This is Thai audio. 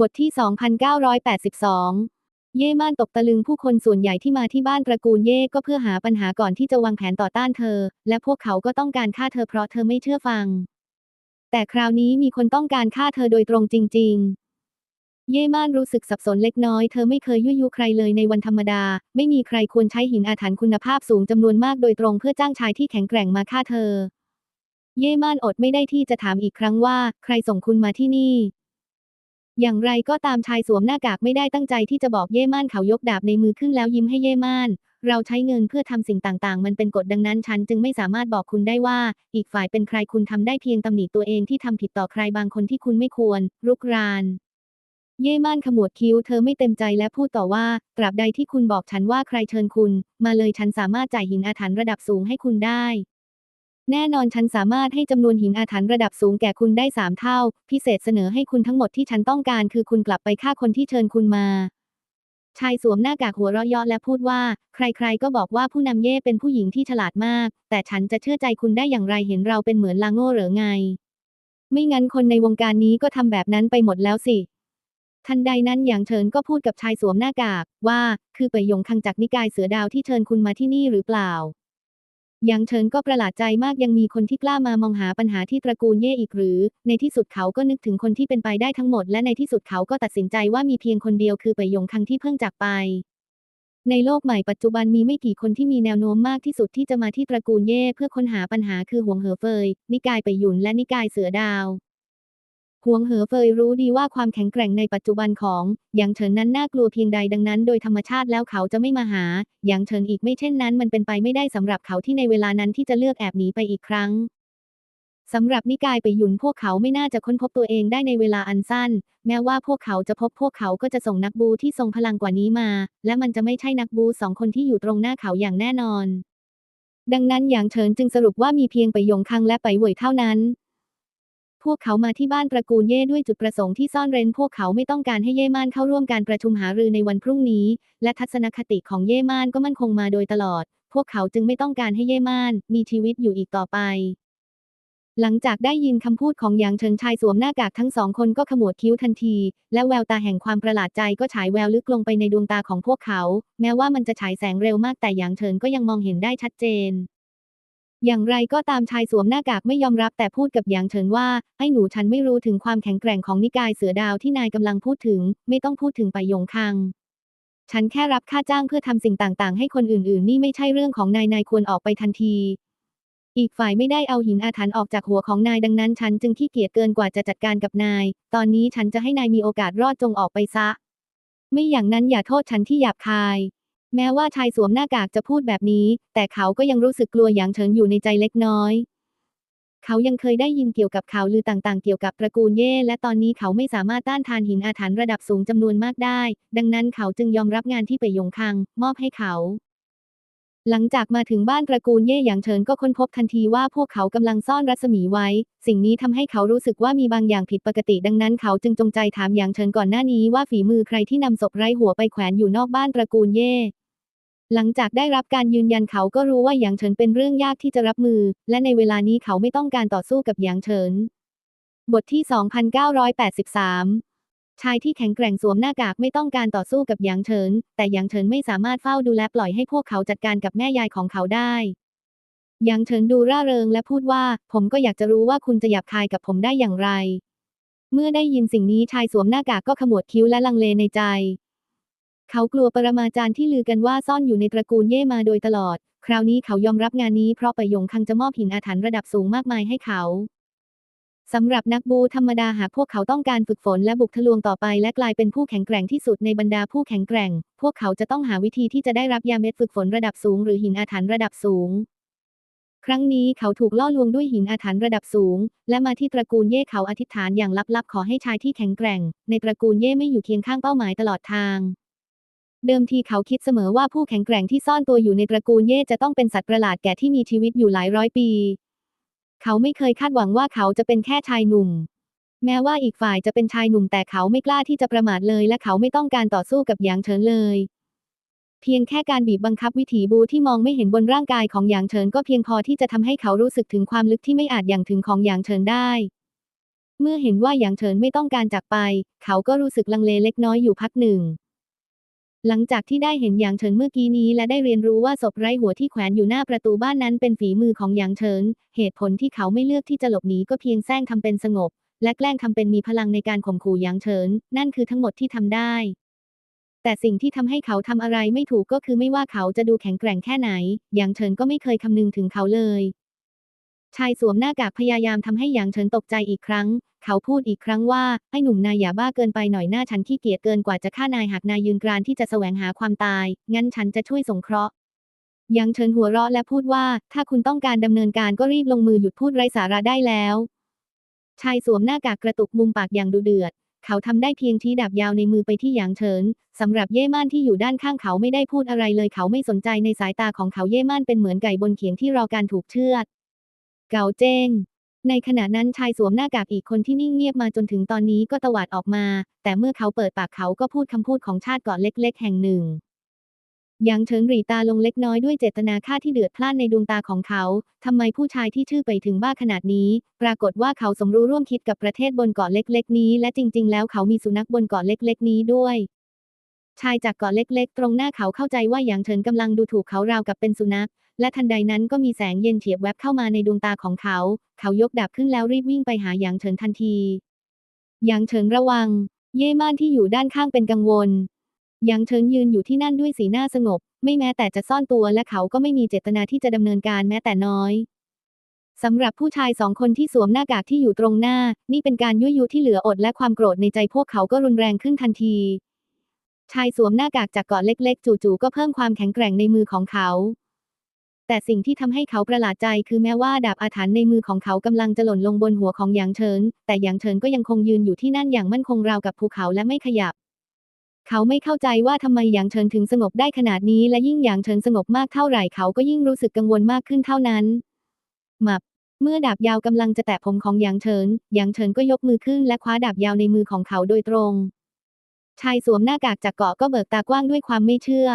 บทที่ 2982 เย่ม่านตกตะลึงผู้คนส่วนใหญ่ที่มาที่บ้านตระกูลเย่ก็เพื่อหาปัญหาก่อนที่จะวางแผนต่อต้านเธอ และพวกเขาก็ต้องการฆ่าเธอเพราะเธอไม่เชื่อฟัง แต่คราวนี้มีคนต้องการฆ่าเธอโดยตรงจริง ๆ เย่ม่านรู้สึกสับสนเล็กน้อยเธอไม่เคยยุยยุใครเลยในวันธรรมดา ไม่มีใครควรใช้หินอาถรรพ์คุณภาพสูงจำนวนมากโดยตรงเพื่อจ้างชายที่แข็งแกร่งมาฆ่าเธอ เย่ม่านอดไม่ได้ที่จะถามอีกครั้งว่า ใครส่งคุณมาที่นี่ อย่างไรก็ตามชายสวมหน้ากากไม่ได้ตั้งใจที่จะบอกเย่ม่านเขายกดาบในมือขึ้นแล้วยิ้มให้เย่ม่าน เราใช้เงินเพื่อทำสิ่งต่างๆ มันเป็นกฎดังนั้นฉันจึงไม่สามารถบอกคุณได้ว่า อีกฝ่ายเป็นใครคุณทำได้เพียงตำหนิตัวเองที่ทำผิดต่อใครบางคนที่คุณไม่ควร รุกราน เย่ม่านขมวดคิ้วเธอไม่เต็มใจและพูดต่อว่า ตราบใดที่คุณบอกฉันว่าใครเชิญคุณ มาเลยฉันสามารถจ่ายหินอาถรรพ์ระดับสูงให้คุณได้ แน่นอนฉันสามารถให้จำนวนหินอาถรรพ์ระดับสูงแก่คุณได้สามเท่า พิเศษเสนอให้คุณทั้งหมดที่ฉันต้องการคือคุณกลับไปฆ่าคนที่เชิญคุณมา ชายสวมหน้ากากหัวเราะเยาะและพูดว่า ใครๆ ก็บอกว่าผู้นำเย่เป็นผู้หญิงที่ฉลาดมาก แต่ฉันจะเชื่อใจคุณได้อย่างไรเห็นเราเป็นเหมือนลาโง่หรือไง ไม่งั้นคนในวงการนี้ก็ทำแบบนั้นไปหมดแล้วสิทันใดนั้นหยางเฉินก็พูดกับชายสวมหน้ากากว่า คือเปยหยงคังจากนิกายเสือดาวที่เชิญคุณมาที่นี่หรือเปล่า ยางเฉินก็ประหลาดใจมากยังมีคนที่กล้ามามองหาปัญหาที่ตระกูลเย่อีกหรือ ในที่สุดเขาก็นึกถึงคนที่เป็นไปได้ทั้งหมด และในที่สุดเขาก็ตัดสินใจว่ามีเพียงคนเดียวคือเป่ยหยงคังที่เพิ่งจากไป ในโลกใหม่ปัจจุบันมีไม่กี่คนที่มีแนวโน้มมากที่สุดที่จะมาที่ตระกูลเย่เพื่อค้นหาปัญหาคือหวงเหอเฟยนิกายไปหยุนและนิกายเสือดาว หวงเหอเฟยรู้ดีว่าความแข็งแกร่งในปัจจุบันของหยางเฉินนั้นน่ากลัวเพียงใดดังนั้น โดยธรรมชาติแล้วเขาจะไม่มาหาหยางเฉินอีกไม่เช่นนั้น มันเป็นไปไม่ได้สำหรับเขาที่ในเวลานั้นที่จะเลือกแอบหนีไปอีกครั้งสำหรับนิกายไปหยุนพวกเขาไม่น่าจะค้นพบตัวเองได้ในเวลาอันสั้น แม้ว่าพวกเขาจะพบพวกเขาก็จะส่งนักบูที่ทรงพลังกว่านี้มา และมันจะไม่ใช่นักบูสองคนที่อยู่ตรงหน้าเขาอย่างแน่นอน ดังนั้นหยางเฉินจึงสรุปว่ามีเพียงไปหยงคังและไปเหวยเท่านั้น พวกเขามาที่บ้านตระกูลเย่ด้วยจุดประสงค์ที่ซ่อนเร้นพวกเขาไม่ต้องการให้เย่ม่านเข้าร่วมการประชุมหารือในวันพรุ่งนี้ และทัศนคติของเย่ม่านก็มั่นคงมาโดยตลอด พวกเขาจึงไม่ต้องการให้เย่ม่าน มีชีวิตอยู่อีกต่อไป หลังจากได้ยินคำพูดของหยางเฉินชายสวมหน้ากากทั้งสองคนก็ขมวดคิ้วทันที และแววตาแห่งความประหลาดใจก็ฉายแววลึกลงไปในดวงตาของพวกเขา แม้ว่ามันจะฉายแสงเร็วมากแต่หยางเฉินก็ยังมองเห็นได้ชัดเจน อย่างไรก็ตามชายสวมหน้ากากไม่ยอมรับแต่พูดกับหยางเฉินว่าไอ้หนูฉันไม่รู้ถึงความแข็งแกร่งของนิกายเสือดาวที่นายกำลังพูดถึง ไม่ต้องพูดถึงไปยงคัง ฉันแค่รับค่าจ้างเพื่อทำสิ่งต่างๆ ให้คนอื่นๆ นี่ไม่ใช่เรื่องของนายนายควรออกไปทันที อีกฝ่ายไม่ได้เอาหินอาถรรพ์ออกจากหัวของนายดังนั้น ฉันจึงขี้เกียจเกินกว่าจะจัดการกับนาย ตอนนี้ฉันจะให้นายมีโอกาสรอดจงออกไปซะ ไม่อย่างนั้นอย่าโทษฉันที่หยาบคาย แม้ว่าชายสวมหน้ากากจะพูดแบบนี้ แต่เขาก็ยังรู้สึกกลัวอย่างเฉินอยู่ในใจเล็กน้อย เขายังเคยได้ยินเกี่ยวกับข่าวลือต่างๆ เกี่ยวกับตระกูลเย่ และตอนนี้เขาไม่สามารถต้านทานหินอาถรรพ์ระดับสูงจำนวนมากได้ ดังนั้นเขาจึงยอมรับงานที่เปยยงคัง มอบให้เขา หลังจากมาถึงบ้านตระกูลเย่อย่างเฉินก็ค้นพบทันทีว่าพวกเขากำลังซ่อนรัศมีไว้ สิ่งนี้ทำให้เขารู้สึกว่ามีบางอย่างผิดปกติ ดังนั้นเขาจึงจงใจถามอย่างเฉินก่อนหน้านี้ว่าฝีมือใครที่นำศพไร้หัวไปแขวนอยู่นอกบ้านตระกูลเย่ หลังจากได้รับการยืนยันเขาก็รู้ว่าหยางเฉินเป็นเรื่องยากที่จะรับมือ และในเวลานี้เขาไม่ต้องการต่อสู้กับหยางเฉิน บทที่ 2983 ชายที่แข็งแกร่งสวมหน้ากากไม่ต้องการต่อสู้กับหยางเฉิน แต่หยางเฉินไม่สามารถเฝ้าดูแลปล่อยให้พวกเขาจัดการกับแม่ยายของเขาได้หยางเฉินดูร่าเริงและพูดว่า ผมก็อยากจะรู้ว่าคุณจะหยาบคายกับผมได้อย่างไร เมื่อได้ยินสิ่งนี้ชายสวมหน้ากากก็ขมวดคิ้วและลังเลในใจ เขากลัวปรมาจารย์ที่ลือกันว่าซ่อนอยู่ในตระกูลเย่มาโดยตลอด คราวนี้เขายอมรับงานนี้เพราะไปยงคังจะมอบหินอาถรรพ์ระดับสูงมากมายให้เขาสำหรับนักบูธรรมดาหากพวกเขาต้องการฝึกฝนและบุกทะลวงต่อไป และกลายเป็นผู้แข็งแกร่งที่สุดในบรรดาผู้แข็งแกร่ง พวกเขาจะต้องหาวิธีที่จะได้รับยาเม็ดฝึกฝนระดับสูง หรือหินอาถรรพ์ระดับสูง ครั้งนี้เขาถูกล่อลวงด้วยหินอาถรรพ์ระดับสูง และมาที่ตระกูลเย่เขาอธิษฐานอย่างลับๆ ขอให้ชายที่แข็งแกร่ง ในตระกูลเย่ไม่อยู่เคียงข้างเป้าหมายตลอดทาง เดิมทีเขาคิดเสมอว่าผู้แข็งแกร่งที่ซ่อนตัวอยู่ในตระกูลเย่จะต้องเป็นสัตว์ประหลาดแก่ที่มีชีวิตอยู่หลายร้อยปี เขาไม่เคยคาดหวังว่าเขาจะเป็นแค่ชายหนุ่ม แม้ว่าอีกฝ่ายจะเป็นชายหนุ่มแต่เขาไม่กล้าที่จะประมาทเลย และเขาไม่ต้องการต่อสู้กับหยางเฉินเลย เพียงแค่การบีบบังคับวิถีบูที่มองไม่เห็นบนร่างกายของหยางเฉินก็เพียงพอที่จะทำให้เขารู้สึกถึงความลึกที่ไม่อาจอย่างถึงของหยางเฉินได้เมื่อเห็นว่าหยางเฉินไม่ต้องการจากไป เขาก็รู้สึกลังเลเล็กน้อยอยู่พักหนึ่ง หลังจากที่ได้เห็นหยางเฉินเมื่อกี้นี้และได้เรียนรู้ว่าศพไร้หัวที่แขวนอยู่หน้าประตูบ้านนั้นเป็นฝีมือของหยางเฉินเหตุผลที่เขาไม่เลือกที่จะหลบหนีก็เพียงแซงทำเป็นสงบ และแกล้งทำเป็นมีพลังในการข่มขู่หยางเฉินนั่นคือทั้งหมดที่ทำได้ แต่สิ่งที่ทำให้เขาทำอะไรไม่ถูกก็คือไม่ว่าเขาจะดูแข็งแกร่งแค่ไหนหยางเฉินก็ไม่เคยคำนึงถึงเขาเลย ชายสวมหน้ากากพยายามทำให้หยางเฉินตกใจอีกครั้ง เขาพูดอีกครั้งว่า ไอ้หนุ่มนายอย่าบ้าเกินไปหน่อยหน้าฉันขี้เกียจเกินกว่าจะฆ่านายหากนายยืนกรานที่จะแสวงหาความตาย งั้นฉันจะช่วยสงเคราะห์หยางเฉินหัวเราะและพูดว่า ถ้าคุณต้องการดำเนินการก็รีบลงมือหยุดพูดไร้สาระได้แล้ว ชายสวมหน้ากากกระตุกมุมปากอย่างดุเดือด เขาทำได้เพียงชี้ดาบยาวในมือไปที่หยางเฉินสำหรับเย่ม่านที่อยู่ด้านข้างเขาไม่ได้พูดอะไรเลยเขาไม่สนใจในสายตาของเขาเย่ม่านเป็นเหมือนไก่บนเขียงที่รอการถูกเชือด เกาเจ้ง ในขณะนั้นชายสวมหน้ากากอีกคนที่นิ่งเงียบมาจนถึงตอนนี้ก็ตวาดออกมา แต่เมื่อเขาเปิดปากเขาก็พูดคำพูดของชาติเกาะเล็ก ๆ แห่งหนึ่งยางเฉิงหรีตาลงเล็กน้อยด้วยเจตนาฆ่าที่เดือดพล่านในดวงตาของเขา ทำไมผู้ชายที่ชื่อไปถึงบ้าขนาดนี้ ปรากฏว่าเขาสมรู้ร่วมคิดกับประเทศบนเกาะเล็ก ๆ นี้ และจริง ๆ แล้วเขามีสุนัขบนเกาะเล็ก ๆ นี้ด้วย ชายจากเกาะเล็ก ๆ ตรงหน้าเขาเข้าใจว่าหยางเฉินกำลังดูถูกเขาราวกับเป็นสุนัข และทันใดนั้นก็มีแสงเย็นเฉียบแวบเข้ามาในดวงตาของเขา เขายกดาบขึ้นแล้วรีบวิ่งไปหาหยางเฉินทันที หยางเฉินระวัง เย่ม่านที่อยู่ด้านข้างเป็นกังวล หยางเฉินยืนอยู่ที่นั่นด้วยสีหน้าสงบ ไม่แม้แต่จะซ่อนตัวและเขาก็ไม่มีเจตนาที่จะดำเนินการแม้แต่น้อยสำหรับผู้ชายสองคนที่สวมหน้ากากที่อยู่ตรงหน้า นี่เป็นการยั่วยุที่เหลืออดและความโกรธในใจพวกเขาก็รุนแรงขึ้นทันที ชายสวมหน้ากากจากเกาะเล็กๆ จู่ๆก็เพิ่มความแข็งแกร่งในมือของเขา แต่สิ่งที่ทำให้เขาประหลาดใจคือแม้ว่าดาบอาถรรพ์ในมือของเขากำลังจะหล่นลงบนหัวของหยางเฉิน แต่หยางเฉินก็ยังคงยืนอยู่ที่นั่นอย่างมั่นคงราวกับภูเขาและไม่ขยับ เขาไม่เข้าใจว่าทำไมหยางเฉินถึงสงบได้ขนาดนี้ และยิ่งหยางเฉินสงบมากเท่าไหร่เขาก็ยิ่งรู้สึกกังวลมากขึ้นเท่านั้นหมับ เมื่อดาบยาวกำลังจะแตะผมของหยางเฉิน หยางเฉินก็ยกมือขึ้นและคว้าดาบยาวในมือของเขาโดยตรง ชายสวมหน้ากากจากเกาะก็เบิกตากว้างด้วยความไม่เชื่อ